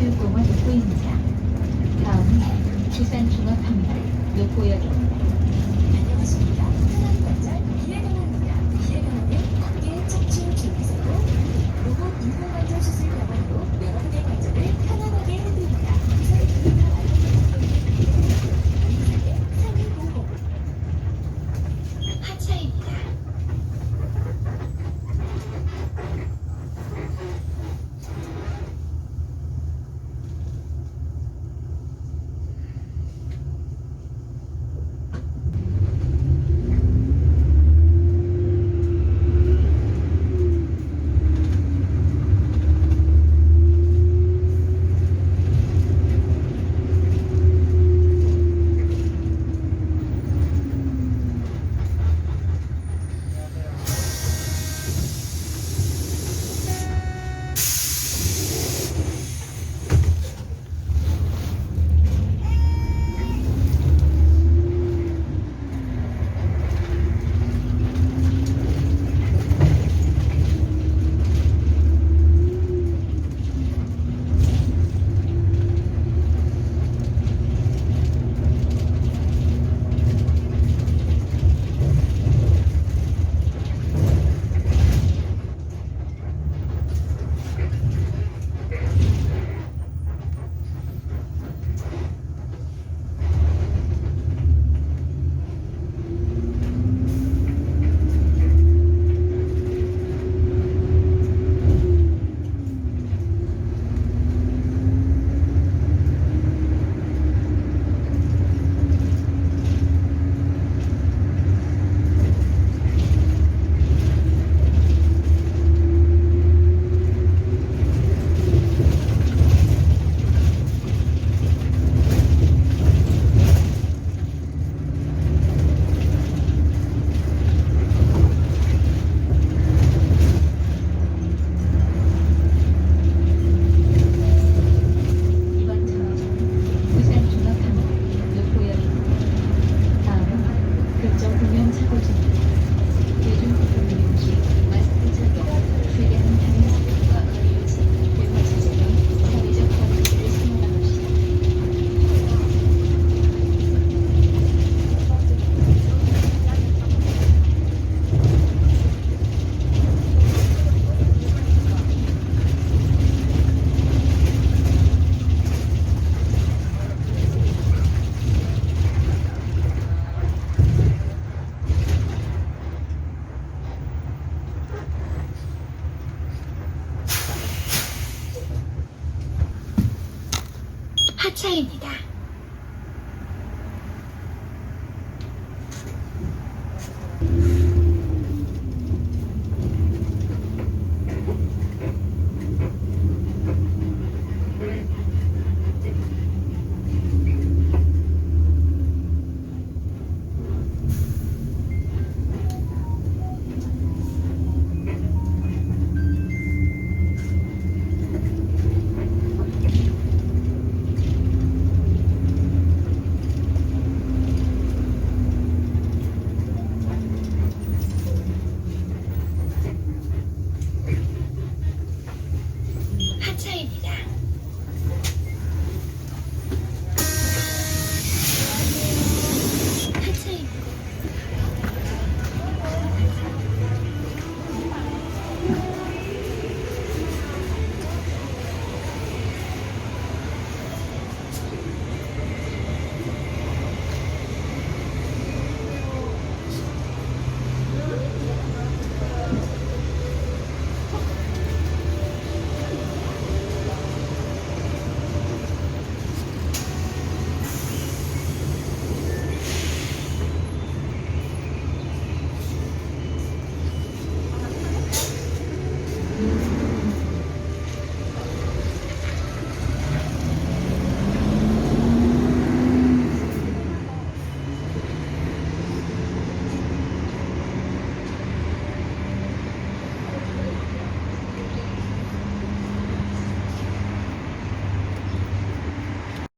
체육공원 입구입니다. 다음은 부산중앙학교 노포역입니다. 안녕하십니까. 한남건설 이해경입니다. 이해경은 관계 척추 중에서도 로봇 인공관